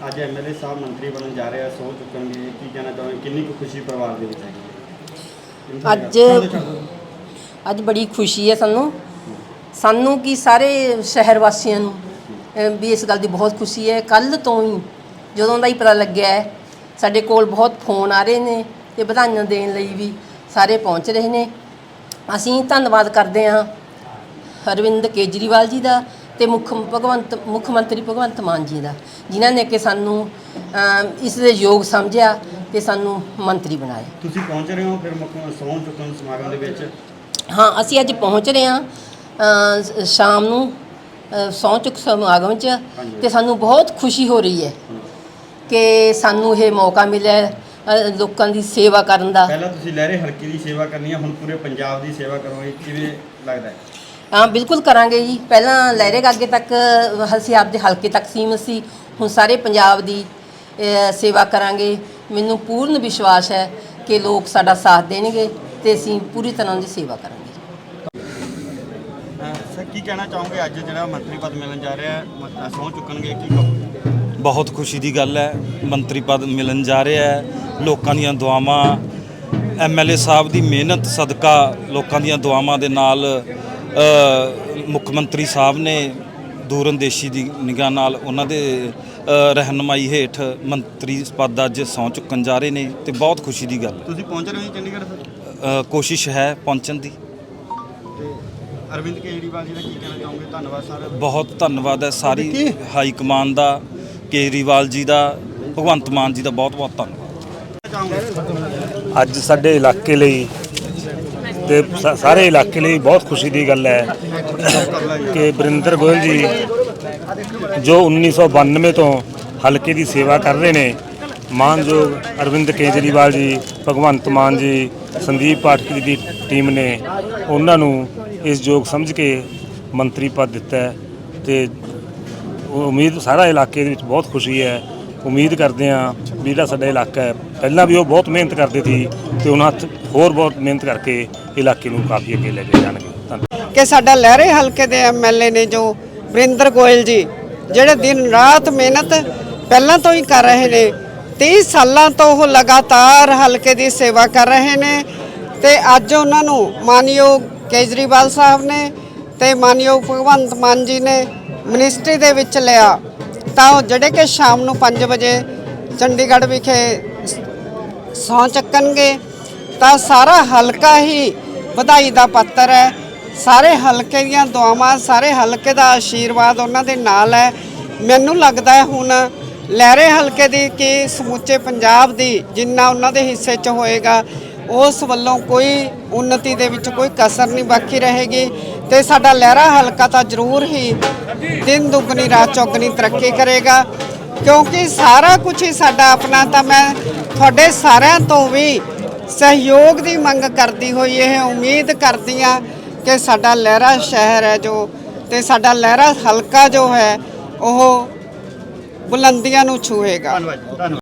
ਅੱਜ ਐਮਐਲਏ ਸਾਹਿਬ ਮੰਤਰੀ ਬਣਨ ਜਾ ਰਹੇ ਆ ਸਹੁੰ ਚੁੱਕਣਗੇ ਕੀ ਕਹਿਣਾ ਚਾਹੁੰਦੇ ਕਿੰਨੀ ਕੁ ਖੁਸ਼ੀ ਪਰਿਵਾਰ ਦੇ ਵਿੱਚ ਹੈ? ਅੱਜ ਅੱਜ ਬੜੀ ਖੁਸ਼ੀ ਹੈ ਸਾਨੂੰ। ਸਾਨੂੰ ਕੀ ਸਾਰੇ ਸ਼ਹਿਰ ਵਾਸੀਆਂ ਨੂੰ ਵੀ ਇਸ ਗੱਲ ਦੀ ਬਹੁਤ ਖੁਸ਼ੀ ਹੈ। ਕੱਲ ਤੋਂ ਹੀ ਜਦੋਂ ਦਾ ਹੀ ਪਤਾ ਲੱਗਿਆ ਹੈ ਸਾਡੇ ਕੋਲ ਬਹੁਤ ਫੋਨ ਆ ਰਹੇ ਨੇ ਤੇ ਵਧਾਈਆਂ ਦੇਣ ਲਈ ਵੀ ਸਾਰੇ ਪਹੁੰਚ ਰਹੇ ਨੇ। ਅਸੀਂ ਧੰਨਵਾਦ ਕਰਦੇ ਹਾਂ ਅਰਵਿੰਦ ਕੇਜਰੀਵਾਲ ਜੀ ਦਾ ਤੇ ਮੁੱਖ ਭਗਵੰਤ ਮੁੱਖ ਮੰਤਰੀ ਭਗਵੰਤ ਮਾਨ ਜੀ ਦਾ ਜਿਨ੍ਹਾਂ ਨੇ ਕਿ ਸਾਨੂੰ ਅਮ, ਇਸ ਦੇ ਯੋਗ ਸਮਝਿਆ ਤੇ ਸਾਨੂੰ ਮੰਤਰੀ ਬਣਾਇਆ। ਤੁਸੀਂ ਪਹੁੰਚ ਰਹੇ ਹੋ ਫਿਰ ਮੁੱਖ ਸਹੁੰ ਚੁੱਕਣ ਸਮਾਗਮ ਦੇ ਵਿੱਚ? ਹਾਂ ਅਸੀਂ ਅੱਜ ਪਹੁੰਚ ਰਹੇ ਹਾਂ ਅ, ਸ- ਸ਼ਾਮ ਨੂੰ ਅ, ਸਹੁੰ ਚੁੱਕ ਸਮਾਗਮ 'ਚ ਹਾਂਜੀ। ਤੇ ਸਾਨੂੰ ਬਹੁਤ ਖੁਸ਼ੀ ਹੋ ਰਹੀ ਹੈ ਕਿ ਸਾਨੂੰ ਇਹ ਮੌਕਾ ਮਿਲਿਆ ਹੈ, ਅ, ਲੋਕਾਂ ਦੀ ਸੇਵਾ ਕਰਨ ਦਾ। ਪਹਿਲਾਂ ਤੁਸੀਂ ਲਹਿਰੇ ਹਲਕੇ ਦੀ ਸੇਵਾ ਕਰਨੀ ਹੈ ਹੁਣ ਪੂਰੇ ਪੰਜਾਬ ਦੀ ਸੇਵਾ ਕਰੋਗੇ ਕਿਵੇਂ ਲੱਗਦਾ ਹੈ? ਹਾਂ ਬਿਲਕੁਲ ਕਰਾਂਗੇ ਜੀ। ਪਹਿਲਾਂ ਲਹਿਰੇ ਗਾਗੇ ਤੱਕ ਅਸੀਂ ਆਪਦੇ ਹਲਕੇ ਤੱਕ ਸੀਮਤ ਸੀ। ਹੁਣ ਸਾਰੇ ਪੰਜਾਬ ਦੀ ਸੇਵਾ ਕਰਾਂਗੇ। ਮੈਨੂੰ ਪੂਰਨ ਵਿਸ਼ਵਾਸ ਹੈ ਕਿ ਲੋਕ ਸਾਡਾ ਸਾਥ ਦੇਣਗੇ ਤੇ ਅਸੀਂ ਪੂਰੀ ਤਰ੍ਹਾਂ ਦੀ ਸੇਵਾ ਕਰਾਂਗੇ। ਸਰ ਕੀ ਕਹਿਣਾ ਚਾਹੋਗੇ? ਅੱਜ ਜਿਹੜਾ ਮੰਤਰੀ ਪਦ ਮਿਲਣ ਜਾ ਰਿਹਾ ਹੈ ਸਹੁੰ ਚੁੱਕਣਗੇ ਕੀ ਕਹੋਗੇ? ਬਹੁਤ ਖੁਸ਼ੀ ਦੀ ਗੱਲ ਹੈ। ਮੰਤਰੀ ਪਦ ਮਿਲਣ ਜਾ ਰਿਹਾ ਹੈ। ਲੋਕਾਂ ਦੀਆਂ ਦੁਆਵਾਂ ਐਮਐਲਏ ਸਾਹਿਬ ਦੀ ਮਿਹਨਤ ਸਦਕਾ ਲੋਕਾਂ ਦੀਆਂ ਦੁਆਵਾਂ ਦੇ ਨਾਲ ਮੁੱਖ ਮੰਤਰੀ ਸਾਹਿਬ ਨੇ ਦੂਰਅੰਦੇਸ਼ੀ ਦੀ ਨਿਗਾਹ ਨਾਲ ਉਹਨਾਂ ਦੇ ਰਹਿਨਮਾਈ ਹੇਠ ਮੰਤਰੀ ਪਦ ਅੱਜ ਸਹੁੰ ਚੁੱਕਣ ਜਾ ਰਹੇ ਨੇ ਤੇ ਬਹੁਤ ਖੁਸ਼ੀ ਦੀ ਗੱਲ ਤੁਸੀਂ ਪਹੁੰਚ ਰਹੇ ਹੋ ਚੰਡੀਗੜ੍ਹ ਸਰ? ਕੋਸ਼ਿਸ਼ ਹੈ ਪਹੁੰਚਣ ਦੀ। ਤੇ ਅਰਵਿੰਦ ਕੇਜਰੀਵਾਲ ਜੀ ਦਾ ਕੀ ਕਹਿਣਾ ਚਾਹੋਗੇ? ਧੰਨਵਾਦ ਸਰ ਬਹੁਤ ਧੰਨਵਾਦ ਹੈ ਸਾਰੀ ਹਾਈ ਕਮਾਨ ਦਾ ਕੇਜਰੀਵਾਲ ਜੀ ਦਾ ਭਗਵੰਤ ਮਾਨ ਜੀ ਦਾ ਬਹੁਤ ਬਹੁਤ ਧੰਨਵਾਦ ਅੱਜ ਸਾਡੇ ਇਲਾਕੇ ਲਈ ਤੇ ਸ, ਸਾਰੇ ਇਲਾਕੇ ਲਈ ਬਹੁਤ ਖੁਸ਼ੀ ਦੀ ਗੱਲ ਹੈ ਕਿ ਬਰਿੰਦਰ ਗੋਇਲ ਜੀ ਜੋ 1992 ਤੋਂ ਹਲਕੇ ਦੀ ਸੇਵਾ ਕਰ ਰਹੇ ਨੇ, ਮਾਨਯੋਗ ਅਰਵਿੰਦ ਕੇਜਰੀਵਾਲ ਜੀ, ਭਗਵੰਤ ਮਾਨ ਜੀ, ਸੰਦੀਪ ਪਾਠਕ ਜੀ ਦੀ ਟੀਮ ਨੇ ਉਹਨਾਂ ਨੂੰ ਇਸ ਯੋਗ ਸਮਝ ਕੇ ਮੰਤਰੀ ਪਦ ਦਿੱਤਾ ਹੈ ਤੇ ਉਮੀਦ ਸਾਰਾ ਇਲਾਕੇ ਦੇ ਵਿੱਚ ਬਹੁਤ ਖੁਸ਼ੀ ਹੈ। ਉਮੀਦ ਕਰਦੇ ਹਾਂ ਵੀ ਜਿਹੜਾ ਸਾਡਾ ਇਲਾਕਾ ਹੈ ਪਹਿਲਾਂ ਵੀ ਉਹ ਬਹੁਤ ਮਿਹਨਤ ਕਰਦੇ ਸੀ ਤੇ ਉਹਨਾਂ ਹੱਥ ਹੋਰ ਬਹੁਤ ਮਿਹਨਤ ਕਰਕੇ ਇਲਾਕੇ ਨੂੰ ਕਾਫੀ ਅੱਗੇ ਲੈ ਕੇ ਜਾਣਗੇ। ਧੰਨਵਾਦ। ਕਿ ਸਾਡਾ ਲਹਿਰੇ ਹਲਕੇ ਦੇ ਐਮਐਲਏ ਨੇ ਜੋ ਵਰਿੰਦਰ ਗੋਇਲ ਜੀ, ਜਿਹੜੇ ਦਿਨ ਰਾਤ ਮਿਹਨਤ ਪਹਿਲਾਂ ਤੋਂ ਹੀ ਕਰ ਰਹੇ ਨੇ 30 ਸਾਲਾਂ ਤੋਂ ਉਹ ਲਗਾਤਾਰ ਹਲਕੇ ਦੀ ਸੇਵਾ ਕਰ ਰਹੇ ਨੇ ਤੇ ਅੱਜ ਉਹਨਾਂ ਨੂੰ ਮਾਨਯੋਗ ਕੇਜਰੀਵਾਲ ਸਾਹਿਬ ਨੇ ਤੇ ਮਾਨਯੋਗ ਭਗਵੰਤ ਮਾਨ ਜੀ ਨੇ ਮਿਨਿਸਟਰੀ ਦੇ ਵਿੱਚ ਲਿਆ। ਤਾਂ ਉਹ ਜਿਹੜੇ ਕਿ ਸ਼ਾਮ ਨੂੰ 5 ਵਜੇ ਚੰਡੀਗੜ੍ਹ ਵਿਖੇ ਸਹੁੰ ਚੱਕਣਗੇ, ਤਾਂ ਸਾਰਾ ਹਲਕਾ ਹੀ ਵਧਾਈ ਦਾ ਪੱਤਰ ਹੈ। ਸਾਰੇ ਹਲਕੇ ਦੀਆਂ ਦੁਆਵਾਂ, ਸਾਰੇ ਹਲਕੇ ਦਾ ਆਸ਼ੀਰਵਾਦ ਉਹਨਾਂ ਦੇ ਨਾਲ ਹੈ। ਮੈਨੂੰ ਲੱਗਦਾ ਹੈ ਹੁਣ ਲਹਿਰੇ ਹਲਕੇ ਦੀ ਕਿ ਸਮੁੱਚੇ ਪੰਜਾਬ ਦੀ ਜਿੰਨਾ ਉਹਨਾਂ ਦੇ ਹਿੱਸੇ 'ਚ ਹੋਏਗਾ, ਉਸ ਵੱਲੋਂ ਕੋਈ ਉન્નਤੀ ਦੇ ਵਿੱਚ ਕੋਈ ਕਸਰ ਨਹੀਂ ਬਾਕੀ ਰਹੇਗੀ। ਤੇ ਸਾਡਾ ਲਹਿਰਾ ਹਲਕਾ ਤਾਂ ਜ਼ਰੂਰ ਹੀ ਦਿਨ ਦੁੱਗਣੀ, ਰਾਤ ਚੌਗਣੀ ਤਰੱਕੀ ਕਰੇਗਾ। ਕਿਉਂਕਿ ਸਾਰਾ ਕੁਝ ਹੀ ਸਾਡਾ ਆਪਣਾ, ਤਾਂ ਮੈਂ ਤੁਹਾਡੇ ਸਾਰਿਆਂ ਤੋਂ ਵੀ ਸਹਿਯੋਗ ਦੀ ਮੰਗ ਕਰਦੀ ਹੋਈ ਇਹ ਉਮੀਦ ਕਰਦੀ ਹਾਂ ਕਿ ਸਾਡਾ ਲਹਿਰਾ ਸ਼ਹਿਰ ਹੈ ਜੋ, ਤੇ ਸਾਡਾ ਲਹਿਰਾ ਹਲਕਾ ਜੋ ਹੈ, ਉਹ ਬੁਲੰਦੀਆਂ ਨੂੰ ਛੂਹੇਗਾ। ਧੰਨਵਾਦ।